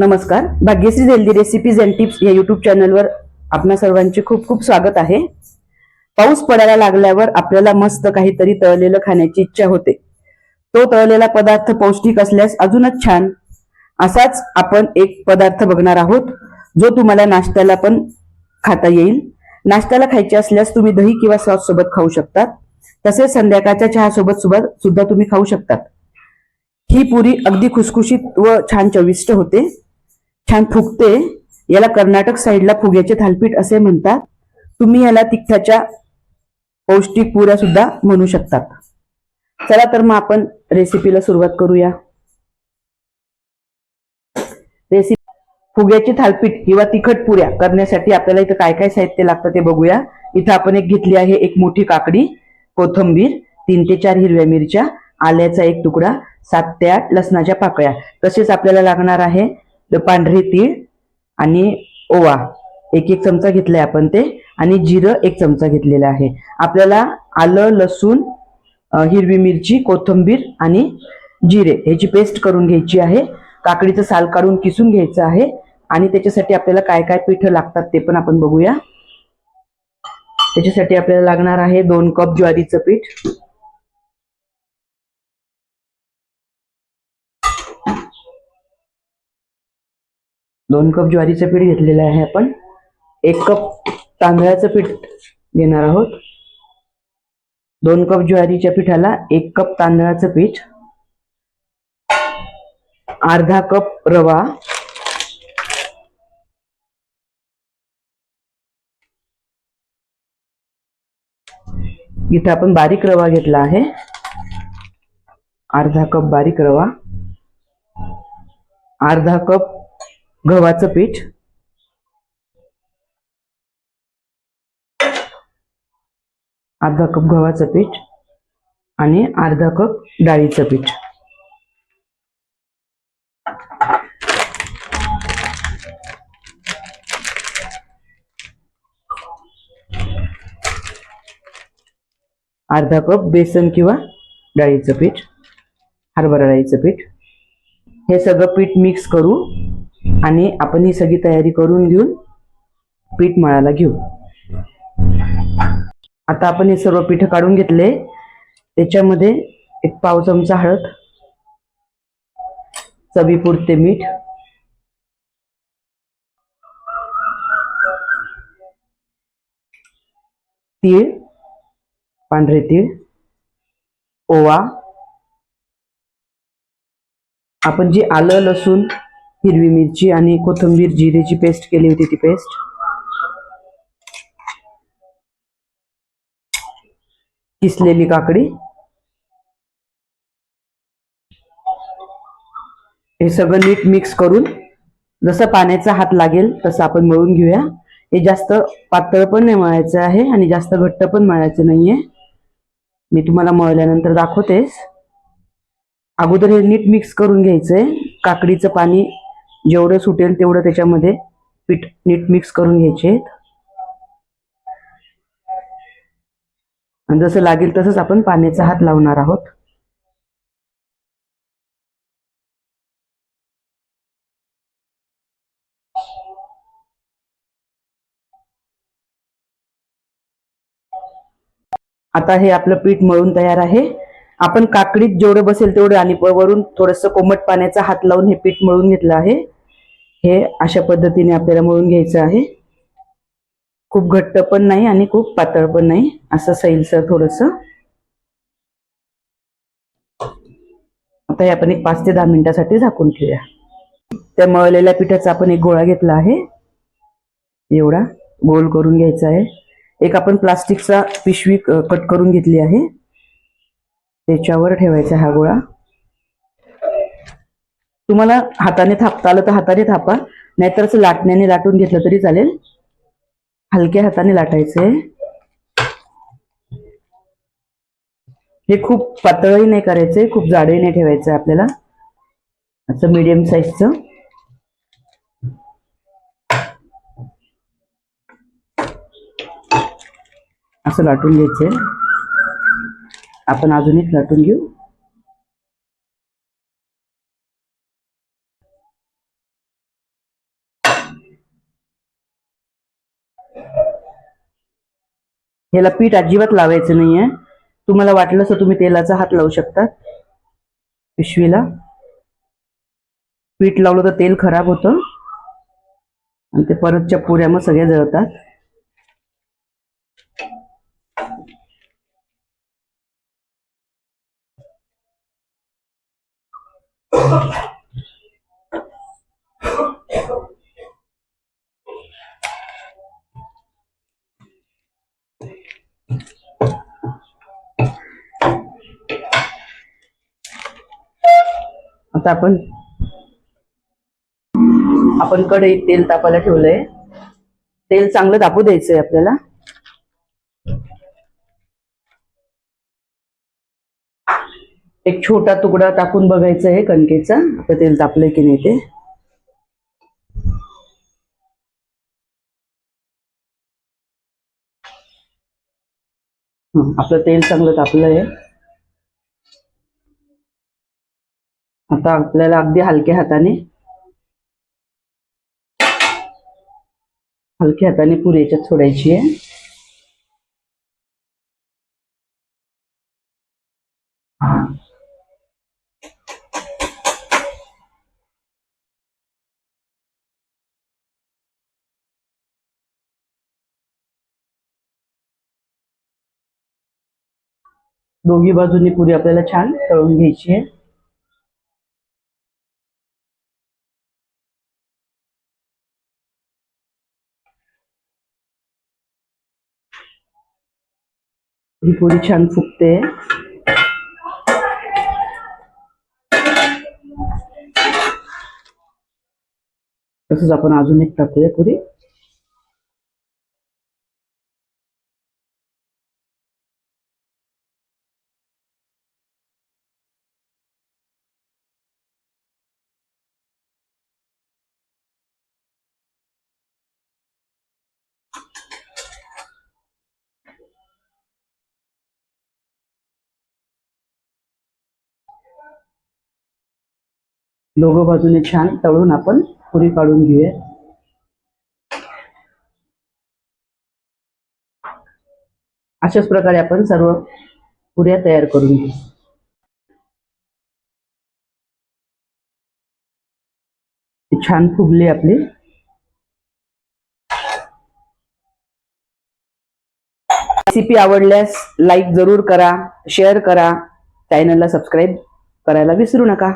नमस्कार. Bhagyashree healthy recipes and tips या YouTube चॅनलवर आपणा सर्वांचे खूप खूप स्वागत आहे. पाऊस पडायला लागल्यावर आपल्याला मस्त काहीतरी तळलेलं खाण्याची इच्छा होते. तो तळलेला पदार्थ पौष्टिक असल्यास अजूनच छान. असाच आपण एक पदार्थ बघणार आहोत जो तुम्हाला नाश्त्याला पण खाता येईल. नाश्त्याला खायचे असल्यास तुम्ही दही किंवा सॉस सोबत खाऊ शकतात. तसेच संध्याकाळच्या चहा सोबत सुद्धा तुम्ही खाऊ शकतात. ही पुरी अगदी खुसखुशीत व छान चविष्ट होते. छान फुगते. याला कर्नाटक साईडला फुग्याचे थालपीठ असे म्हणतात. तुम्ही याला तिखटाच्या पौष्टिक पुऱ्या सुद्धा म्हणू शकतात. चला तर मग आपण रेसिपीला सुरुवात करूया. रेसिपी फुग्याची थालपीठ किंवा तिखट पुऱ्या करण्यासाठी आपल्याला इथं काय काय साहित्य लागतं ते बघूया. इथं आपण एक घेतली आहे एक मोठी काकडी कोथंबीर तीन ते चार हिरव्या मिरच्या आल्याचा एक तुकडा सात ते आठ लसणाच्या पाकळ्या. तसेच आपल्याला लागणार आहे पांढरे तीळ आणि ओवा. एक एक चमचा घेतलाय आपण ते. आणि जिरं एक चमचा घेतलेला आहे. आपल्याला आलं लसूण हिरवी मिरची कोथिंबीर आणि जिरे ह्याची पेस्ट करून घ्यायची आहे. काकडीचं साल काढून किसून घ्यायचं आहे. आणि त्याच्यासाठी आपल्याला काय काय पीठ लागतात ते पण आपण बघूया. त्याच्यासाठी आपल्याला लागणार आहे दोन कप ज्वारीचं पीठ. दोन कप ज्वारीचं पीठ घेतलेलं आहे आपण. एक कप तांदळाचं पीठ घेणार आहोत. दोन कप ज्वारीच्या पिठाला एक कप तांदळाचं पीठ. अर्धा कप रवा. इथं आपण बारीक रवा घेतला आहे. अर्धा कप बारीक रवा. अर्धा कप गव्हाचं पीठ. अर्धा कप गव्हाचं पीठ आणि अर्धा कप डाळीचं पीठ. अर्धा कप बेसन किंवा डाळीचं पीठ हरभरा डाळीचं पीठ. हे सगळं पीठ मिक्स करू आणि आपण ही सगळी तयारी करून घेऊन पीठ मळायला घेऊ. आता आपण हे सर्व पीठ काढून घेतले. त्याच्यामध्ये एक पाव चमचा हळद चवीपुरते मीठ तीळ पांढरे तीळ ओवा. आपण जी आलं लसूण हिरवी मिरची आणि कोथिंबीर जिरेची पेस्ट केली होती ती पेस्ट किसलेली काकडी. हे सगळं नीट मिक्स करून जसं पाण्याचा हात लागेल तसं आपण मळून घेऊया. हे जास्त पातळ पण नाही मळायचं आहे आणि जास्त घट्ट पण मळायचं नाहीये. मी तुम्हाला मळल्यानंतर दाखवतेस अगोदर हे नीट मिक्स करून घ्यायचंय. काकडीचं पाणी जेवढं सुटेल तेवढं त्याच्यामध्ये पीठ नीट मिक्स करून घ्यायचे आणि जसं लागेल तसंच आपण पाण्याचा हात लावणार आहोत. आता हे आपलं पीठ मळून तयार आहे. आपण काकडीत जेवढं बसेल तेवढं आणि वरून थोडस कोमट पाण्याचा हात लावून हे पीठ मळून घेतलं आहे. हे अशा पद्धतीने आपल्याला मळून घ्यायचं आहे. खूप घट्ट पण नाही आणि खूप पातळ पण नाही. असं सैलसर थोडस. आता हे आपण एक पाच ते दहा मिनिटासाठी झाकून ठेवूया. त्या मळलेल्या पिठाचा आपण एक गोळा घेतला आहे. एवढा गोल करून घ्यायचा आहे. एक आपण प्लास्टिकचा पिशवी कट करून घेतली आहे. त्याच्यावर ठेवायचा हा गोळा. तुम्हाला हाताने थापता आलं तर हाताने थापा. नाहीतर असं लाटण्याने लाटून घेतलं तरी चालेल. हलक्या हाताने लाटायचंय हे खूप पातळही नाही करायचंय खूप जाडही नाही ठेवायचं आपल्याला. असं मीडियम साईजचं असं लाटून घ्यायचंय आपण अजून एक लाटून घेऊ. ह्याला पीठ अजिबात लावायचं नाहीये. तुम्हाला वाटलं तर तुम्ही तेलाचा हात लावू शकता. पिशवीला. पीठ लावलं तर तेल खराब होतं. आणि ते परतच्या पुऱ्या मग सगळ्या जळतात. आता आपण आपण कढईत तेल तापायला ठेवलंय. तेल चांगलं तापू द्यायचंय आपल्याला. एक छोटा तुकडा टाकून बघायचं आहे कणकेचा. आपलं तेल तापलंय की नाही ते. आपलं तेल चांगलं तापलं आहे आता आपल्याला अगदी हलक्या हाताने हलक्या हाताने पुरी याच्यात सोडायची आहे. दोघी बाजूनी पुरी आपल्याला छान तळून घ्यायची आहे. ही पुरी छान फुगते. तसंच आपण अजून एक टाकूया पुरी. दोघं बाजूने छान तळून आपण पुरी काढून घेऊया. अशाच प्रकारे आपण सर्व पुऱ्या तयार करून घेऊ. छान फुगली आपली. रेसिपी आवडल्यास लाईक जरूर करा शेअर करा चॅनलला सबस्क्राईब करायला विसरू नका.